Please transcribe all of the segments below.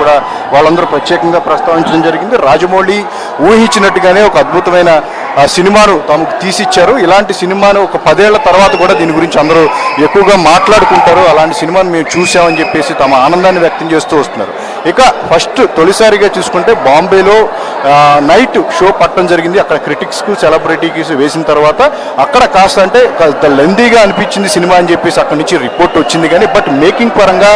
కూడా వాళ్ళందరూ ప్రత్యేకంగా ప్రస్తావించడం జరిగింది. రాజమౌళి ఊహించినట్టుగానే ఒక అద్భుతమైన ఆ, సినిమాను తమకు తీసిచ్చారు. ఇలాంటి సినిమాను ఒక పదేళ్ళ తర్వాత కూడా దీని గురించి అందరూ ఎక్కువగా మాట్లాడుకుంటారు. అలాంటి సినిమాను మేము చూసామని చెప్పేసి తమ ఆనందాన్ని వ్యక్తం చేస్తూ వస్తున్నారు. ఇక ఫస్ట్ తొలిసారిగా చూసుకుంటే బాంబేలో నైట్ షో పట్టడం జరిగింది. అక్కడ క్రిటిక్స్కు సెలబ్రిటీకి వేసిన తర్వాత అక్కడ కాస్త అంటే లెందీగా అనిపించింది సినిమా అని చెప్పేసి అక్కడి నుంచి రిపోర్ట్ వచ్చింది. కానీ బట్ మేకింగ్ పరంగా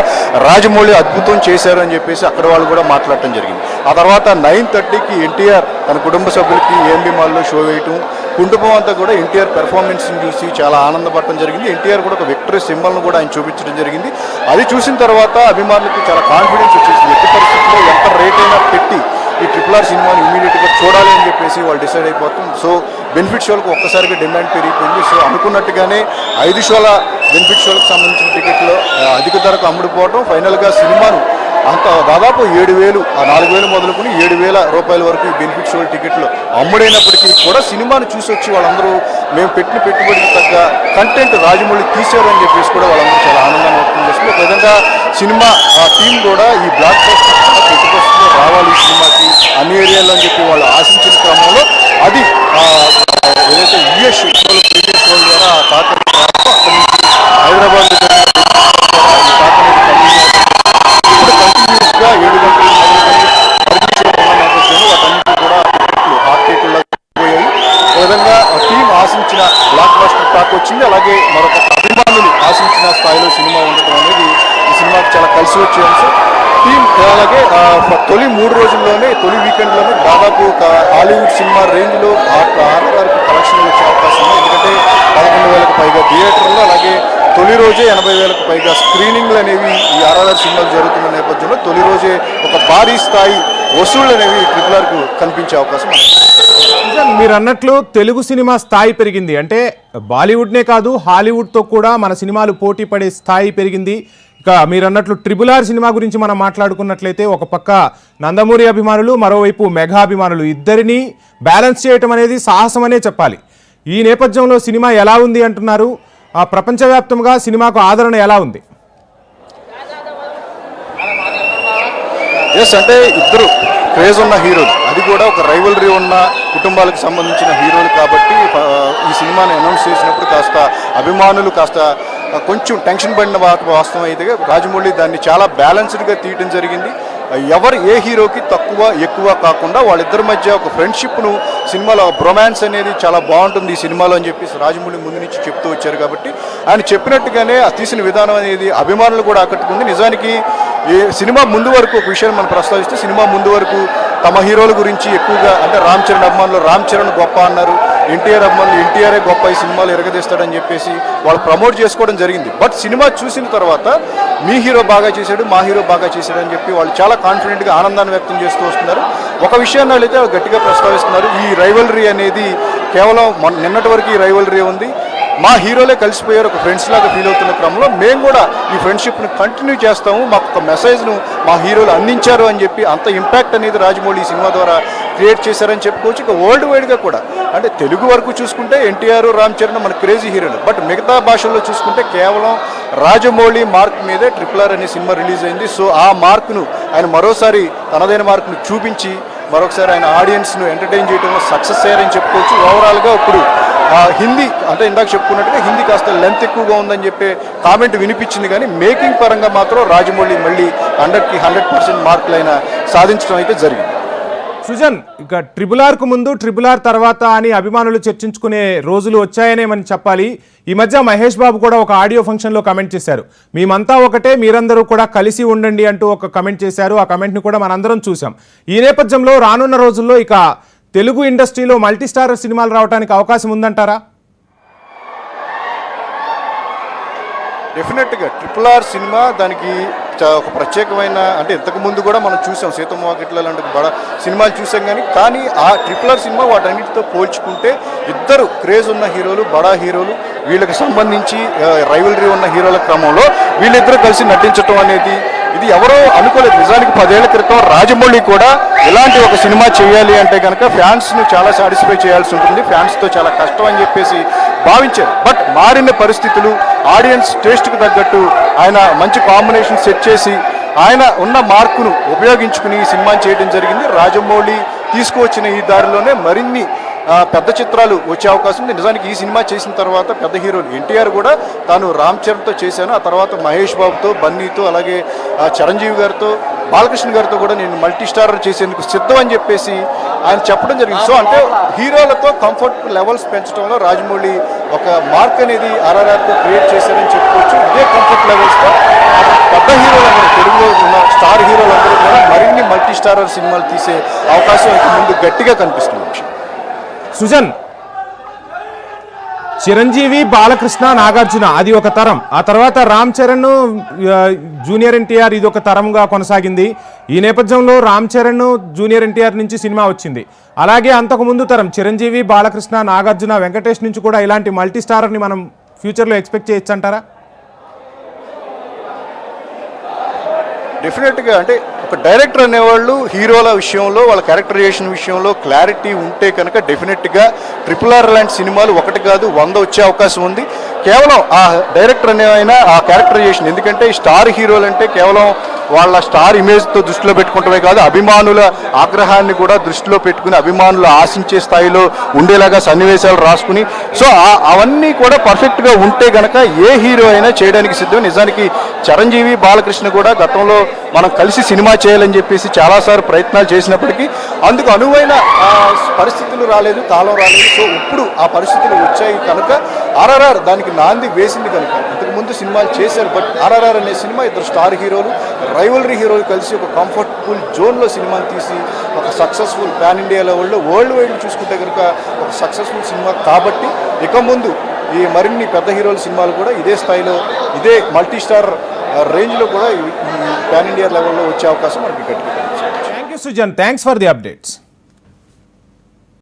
రాజమౌళి అద్భుతం చేశారు అని చెప్పేసి అక్కడ వాళ్ళు కూడా మాట్లాడటం జరిగింది. ఆ తర్వాత నైన్ థర్టీకి ఎన్టీఆర్ తన కుటుంబ సభ్యులకి ఏఎంబీ మాల్లో షో వేయటం కుటుంబం అంతా కూడా ఎన్టీఆర్ పెర్ఫార్మెన్స్ని చూసి చాలా ఆనందపడటం జరిగింది. ఎన్టీఆర్ కూడా ఒక విక్టరీ సింబల్ను కూడా ఆయన చూపించడం జరిగింది. అది చూసిన తర్వాత అభిమానులకి చాలా కాన్ఫిడెన్స్ వచ్చేసింది. ఎట్టి పరిస్థితుల్లో ఎంత రేట్ అయినా పెట్టి ఈ ట్రిపుల్ ఆర్ సినిమాని ఇమీడియట్గా చూడాలి అని చెప్పేసి వాళ్ళు డిసైడ్ అయిపోతుంది. సో బెనిఫిట్ షోలకు ఒక్కసారిగా డిమాండ్ పెరిగిపోయింది. సో అనుకున్నట్టుగానే ఐదు షోల బెనిఫిట్ షోలకు సంబంధించిన టికెట్లు అధిక ధరకు అమ్ముడుపోవడం ఫైనల్గా సినిమాను అంత దాదాపు ఏడు వేలు ఆ నాలుగు వేలు మొదలుకొని ఏడు వేల రూపాయల వరకు ఈ బెనిఫిట్ షో టికెట్లు అమ్ముడైనప్పటికీ కూడా సినిమాను చూసి వచ్చి వాళ్ళందరూ మేము పెట్టిన పెట్టుబడికి తగ్గ కంటెంట్ రాజమౌళి తీశారు చెప్పేసి కూడా వాళ్ళందరూ చాలా ఆనందాన్ని వ్యక్తం చేస్తుంది ఒక విధంగా సినిమా ఆ టీం కూడా ఈ బ్లాక్ బస్టర్ ప్రతిపక్షంలో రావాలి ఈ సినిమాకి అన్ని ఏరియాలో అని చెప్పి వాళ్ళు ఆశించిన క్రమంలో అది ఏదైతే యుఎస్ ప్రీవియస్ వరల్డ్ ద్వారా ఆ తాత అక్కడి నుంచి హైదరాబాద్ ఈ తాత కంటిన్యూ ఇప్పుడు కంటిన్యూస్గా ఏడు గంటలు పరీక్ష ఉన్న నేపథ్యంలో వాటన్నిటి కూడా టికెట్లు హాట్ టికెట్లా పోయాయి ఒక విధంగా టీం ఆశించిన బ్లాక్ బస్టర్ టాక్ వచ్చింది అలాగే మరొక అభిమానులు ఆశించిన స్థాయిలో సినిమా ఉండటం అనేది ఈ సినిమాకి చాలా కలిసి వచ్చే అంశం టీం అలాగే ఆ, తొలి మూడు రోజుల్లోనే తొలి వీకెండ్లోనే దాదాపు ఒక హాలీవుడ్ సినిమా రేంజ్లో ఆర్ఆర్ఆర్కి కలెక్షన్లు వచ్చే అవకాశం ఉంది. ఎందుకంటే పదకొండు వేలకు పైగా థియేటర్లు అలాగే తొలి రోజే ఎనభై వేలకు పైగా స్క్రీనింగ్లు అనేవి ఈ ఆర్ఆర్ఆర్ సినిమాలు జరుగుతున్న నేపథ్యంలో తొలి రోజే ఒక భారీ స్థాయి వసూళ్ళు అనేవి ట్రిపుల్ ఆర్కు కనిపించే అవకాశం మీరు అన్నట్లు తెలుగు సినిమా స్థాయి పెరిగింది. అంటే బాలీవుడ్నే కాదు హాలీవుడ్తో కూడా మన సినిమాలు పోటీ పడే స్థాయి పెరిగింది. ఇక మీరు అన్నట్లు ట్రిబుల్ ఆర్ సినిమా గురించి మనం మాట్లాడుకున్నట్లయితే ఒక పక్క నందమూరి అభిమానులు మరోవైపు మెగా అభిమానులు ఇద్దరిని బ్యాలెన్స్ చేయటం అనేది సాహసమనే చెప్పాలి. ఈ నేపథ్యంలో సినిమా ఎలా ఉంది అంటున్నారు? ఆ ప్రపంచవ్యాప్తంగా సినిమాకు ఆదరణ ఎలా ఉంది? ఎస్ అంటే ఇద్దరు క్రేజ్ ఉన్న హీరోలు. అది కూడా ఒక రైవలరీ ఉన్న కుటుంబాలకు సంబంధించిన హీరోలు కాబట్టి ఈ సినిమాని అనౌన్స్ చేసినప్పుడు కాస్త అభిమానులు కాస్త కొంచెం టెన్షన్ పడిన వాస్తవం అయితే రాజమౌళి దాన్ని చాలా బ్యాలెన్స్డ్గా తీయటం జరిగింది. ఎవరు ఏ హీరోకి తక్కువ ఎక్కువ కాకుండా వాళ్ళిద్దరి మధ్య ఒక ఫ్రెండ్షిప్ను సినిమాలో బ్రొమాన్స్ అనేది చాలా బాగుంటుంది ఈ సినిమాలో అని చెప్పేసి రాజమౌళి ముందు నుంచి చెప్తూ వచ్చారు కాబట్టి ఆయన చెప్పినట్టుగానే ఆ తీసిన విధానం అనేది అభిమానులు కూడా ఆకట్టుకుంది. నిజానికి ఏ సినిమా ముందు వరకు ఒక విషయాన్ని మనం ప్రస్తావిస్తే సినిమా ముందు వరకు తమ హీరోల గురించి ఎక్కువగా అంటే రామ్ చరణ్ అభిమానులు రామ్ చరణ్ గొప్ప అన్నారు. ఎన్టీఆర్ అభిమానులు ఎన్టీఆర్ఏ గొప్ప ఈ సినిమాలు ఎరగదీస్తాడని చెప్పేసి వాళ్ళు ప్రమోట్ చేసుకోవడం జరిగింది. బట్ సినిమా చూసిన తర్వాత మీ హీరో బాగా చేశాడు మా హీరో బాగా చేశాడు అని చెప్పి వాళ్ళు చాలా కాన్ఫిడెంట్గా ఆనందాన్ని వ్యక్తం చేస్తూ వస్తున్నారు. ఒక విషయాన్ని అయితే గట్టిగా ప్రస్తావిస్తున్నారు. ఈ రైవలరీ అనేది కేవలం నిన్నటి వరకు ఈ రైవలరీ ఉంది. మా హీరోలే కలిసిపోయారు ఒక ఫ్రెండ్స్ లాగా ఫీల్ అవుతున్న క్రమంలో మేము కూడా ఈ ఫ్రెండ్షిప్ని కంటిన్యూ చేస్తాము మాకు ఒక మెసేజ్ను మా హీరోలు అందించారు అని చెప్పి అంత ఇంపాక్ట్ అనేది రాజమౌళి ఈ సినిమా ద్వారా క్రియేట్ చేశారని చెప్పుకోవచ్చు. ఇక వరల్డ్ వైడ్గా కూడా. అంటే తెలుగు వరకు చూసుకుంటే ఎన్టీఆర్ రామ్ చరణ్ మన క్రేజీ హీరోలు. బట్ మిగతా భాషల్లో చూసుకుంటే కేవలం రాజమౌళి మార్క్ మీదే ట్రిపుల్ ఆర్ అనే సినిమా రిలీజ్ అయింది. సో ఆ మార్క్ను ఆయన మరోసారి తనదైన మార్క్ను చూపించి మరొకసారి ఆయన ఆడియన్స్ను ఎంటర్టైన్ చేయడంలో సక్సెస్ అయ్యారని చెప్పుకోవచ్చు. ఓవరాల్గా ఇప్పుడు ఆ, హిందీ అంటే ఇందాక చెప్పుకున్నట్టుగా హిందీ కాస్త లెంత్ ఎక్కువగా ఉందని చెప్పే కామెంట్ వినిపించింది. కానీ మేకింగ్ పరంగా మాత్రం రాజమౌళి మళ్ళీ హండ్రెడ్కి హండ్రెడ్ పర్సెంట్ మార్కులైన సాధించడం అయితే జరిగింది. సుజన్ ఇక ట్రిబుల్ ఆర్కు ముందు ట్రిబుల్ ఆర్ తర్వాత అని అభిమానులు చర్చించుకునే రోజులు వచ్చాయనే మనం చెప్పాలి. ఈ మధ్య మహేష్ బాబు కూడా ఒక ఆడియో ఫంక్షన్లో కమెంట్ చేశారు. మేమంతా ఒకటే మీరందరూ కూడా కలిసి ఉండండి అంటూ ఒక కమెంట్ చేశారు. ఆ కమెంట్ని కూడా మనందరం చూసాం ఈ నేపథ్యంలో రానున్న రోజుల్లో ఇక తెలుగు ఇండస్ట్రీలో మల్టీస్టార్ సినిమాలు రావడానికి అవకాశం ఉందంటారా? డెఫినెట్గా ట్రిపుల్ ఆర్ సినిమా దానికి ఒక ప్రత్యేకమైన అంటే ఇంతకు ముందు కూడా మనం చూసాం సీతమ్మ వాకిట్ల లాంటి బడ సినిమాలు చూసాం కానీ కానీ ఆ ట్రిపులర్ సినిమా వాటన్నిటితో పోల్చుకుంటే ఇద్దరు క్రేజ్ ఉన్న హీరోలు బడా హీరోలు వీళ్ళకి సంబంధించి రైవలరీ ఉన్న హీరోల క్రమంలో వీళ్ళిద్దరూ కలిసి నటించడం అనేది ఇది ఎవరో అనుకోలేదు. నిజానికి పదేళ్ళ క్రితం రాజమౌళి కూడా ఇలాంటి ఒక సినిమా చేయాలి అంటే కనుక ఫ్యాన్స్ను చాలా సాటిస్ఫై చేయాల్సి ఉంటుంది. ఫ్యాన్స్తో చాలా కష్టం అని చెప్పేసి భావించారు. బట్ మారిన పరిస్థితులు ఆడియన్స్ టేస్ట్కు తగ్గట్టు ఆయన మంచి కాంబినేషన్ సెట్ చేసి ఆయన ఉన్న మార్కును ఉపయోగించుకుని ఈ సినిమాని చేయడం జరిగింది. రాజమౌళి తీసుకువచ్చిన ఈ దారిలోనే మరిన్ని పెద్ద చిత్రాలు వచ్చే అవకాశం ఉంది. నిజానికి ఈ సినిమా చేసిన తర్వాత పెద్ద హీరోలు ఎన్టీఆర్ కూడా తాను రామ్ చరణ్తో చేశాను. ఆ తర్వాత మహేష్ బాబుతో బన్నీతో అలాగే చిరంజీవి గారితో బాలకృష్ణ గారితో కూడా నేను మల్టీ స్టారర్ చేసేందుకు సిద్ధం అని చెప్పేసి ఆయన చెప్పడం జరిగింది. సో అంటే హీరోలతో కంఫర్ట్ లెవెల్స్ పెంచడంలో రాజమౌళి ఒక మార్క్ అనేది ఆర్ఆర్ఆర్తో క్రియేట్ చేశారని చెప్పుకోవచ్చు. ఇదే కంఫర్ట్ లెవెల్స్తో పెద్ద హీరోలందరూ తెలుగులో ఉన్న స్టార్ హీరోలందరూ కూడా మరిన్ని మల్టీ స్టారర్ సినిమాలు తీసే అవకాశం ఇక ముందు గట్టిగా కనిపిస్తుంది. సుజన్ చిరంజీవి బాలకృష్ణ నాగార్జున అది ఒక తరం. ఆ తర్వాత రామ్ చరణ్ జూనియర్ ఎన్టీఆర్ ఇది ఒక తరంగా కొనసాగింది. ఈ నేపథ్యంలో రామ్ చరణ్ జూనియర్ ఎన్టీఆర్ నుంచి సినిమా వచ్చింది. అలాగే అంతకు ముందు తరం చిరంజీవి బాలకృష్ణ నాగార్జున వెంకటేష్ నుంచి కూడా ఇలాంటి మల్టీ స్టార్ని మనం ఫ్యూచర్లో ఎక్స్పెక్ట్ చేయొచ్చు అంటారా? డెఫినెట్గా అంటే ఒక డైరెక్టర్ అనేవాళ్ళు హీరోల విషయంలో వాళ్ళ క్యారెక్టరైజేషన్ విషయంలో క్లారిటీ ఉంటే కనుక డెఫినెట్గా ట్రిపుల్ ఆర్ లాంటి సినిమాలు ఒకటి కాదు వంద వచ్చే అవకాశం ఉంది. కేవలం ఆ డైరెక్టర్ అనే ఆ క్యారెక్టరైజేషన్ ఎందుకంటే స్టార్ హీరోలు అంటే కేవలం వాళ్ళ స్టార్ ఇమేజ్తో దృష్టిలో పెట్టుకుంటమే కాదు అభిమానుల ఆగ్రహాన్ని కూడా దృష్టిలో పెట్టుకుని అభిమానులు ఆశించే స్థాయిలో ఉండేలాగా సన్నివేశాలు రాసుకుని సో అవన్నీ కూడా పర్ఫెక్ట్గా ఉంటే గనక ఏ హీరో అయినా చేయడానికి సిద్ధం. నిజానికి చిరంజీవి బాలకృష్ణ కూడా గతంలో మనం కలిసి సినిమా చేయాలని చెప్పేసి చాలాసార్లు ప్రయత్నాలు చేసినప్పటికీ అందుకు అనువైన ఆ, పరిస్థితులు రాలేదు కాలం రాలేదు. సో ఇప్పుడు ఆ పరిస్థితులు వచ్చాయి కనుక ఆర్ఆర్ఆర్ దానికి నాంది వేసింది కనుక. ఇంతకు ముందు సినిమాలు చేశారు బట్ ఆర్ఆర్ఆర్ అనే సినిమా ఇద్దరు స్టార్ హీరోలు రైవలరీ హీరోలు కలిసి ఒక కంఫర్టబుల్ జోన్లో సినిమాని తీసి ఒక సక్సెస్ఫుల్ పాన్ ఇండియా లెవెల్లో వరల్డ్ వైడ్ చూసుకుంటే కనుక ఒక సక్సెస్ఫుల్ సినిమా. కాబట్టి ఇక ముందు ఈ మరిన్ని పెద్ద హీరోల సినిమాలు కూడా ఇదే స్థాయిలో ఇదే మల్టీ స్టార్ రేంజ్లో కూడా ఈ పాన్ ఇండియా లెవెల్లో వచ్చే అవకాశం మనకి గట్టిగా thank you Sujan thanks for the updates